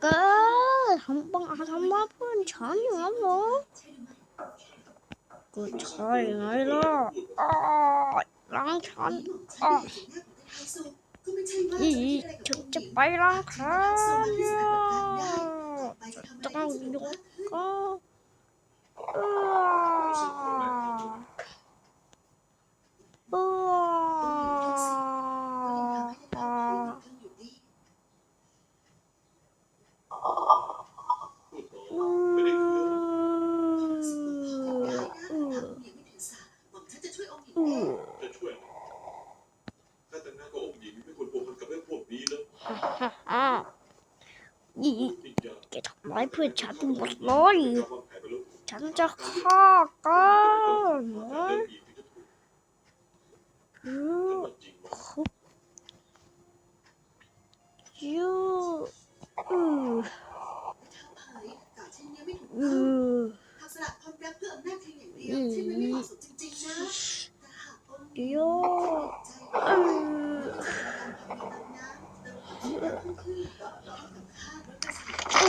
그 한번 한번 푼 전혀 뭐. 그 차이 나이 라. 아, 랑 찬. 아. 이 직접 빨랑 가. 짱 นี่แกทำร้ายเพื่อนฉันหมดเลยฉันจะฆ่าก็นะคุบยูอืออือยูอือ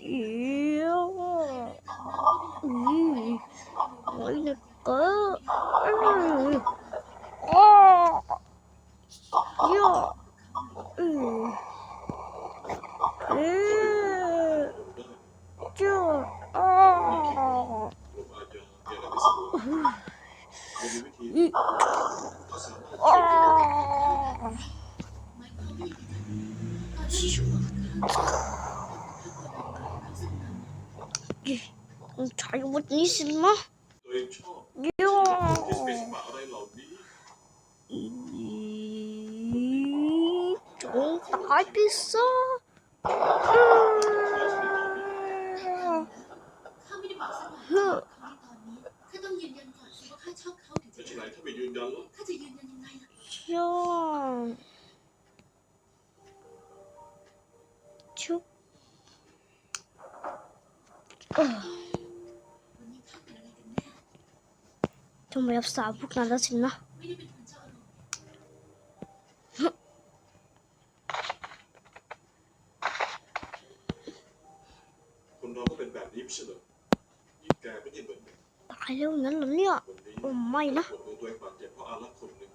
귀여워. 음, 맛있을까요? 음, 어, 귀여워. 음, 음, 귀여워. 어. 음, 음, 어. 음, 잘못 있었나? 이야. 좀다 비싸. 형. 쭉. ทำไมรับสาวพวกนั้นแล้วสินะคนเราก็เป็นแบบนี้ไม่ใช่เหรอยิ่งแก่ก็ยิ่งเหมือนกันตายแล้วงั้นเหรอเนี่ยโอ้ไม่นะ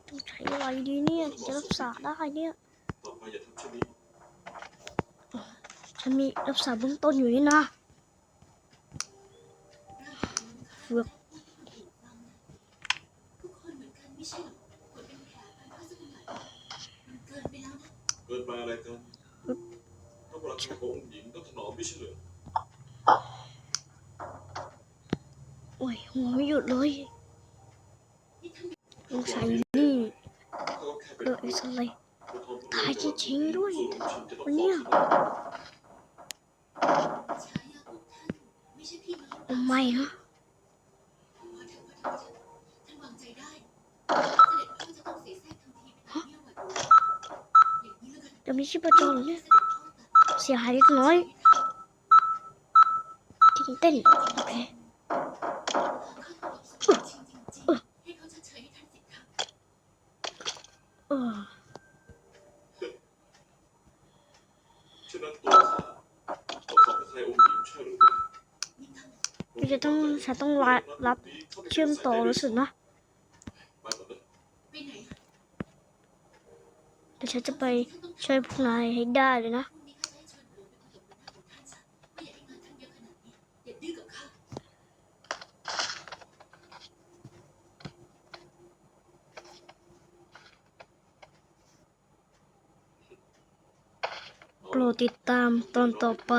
ต้องใช้อะไรดีเนี่ยจะรักษาได้เนี่ยฉันมีรักษาเบื้องต้นอยู่นี่นะ เฟือกเกิกันต้องรักของหญิงต้องนอมไม่ใช่หรอโอ้ยหัวไม่หยุดเลยลงใส่นี่เกิดอะไรตายจริงๆด้วยวันเนี้ยไม่นะ มีชิปจอเนี่ยเสียหายเล็กน้อยทิ้งเต้นโอเคมันจะต้องฉันต้องรับเชื่อมต่อรู้สึกนะ เดี๋ยวฉันจะไปช่วยพวกนายให้ได้เลยนะโปรดติดตามตอนต่อไป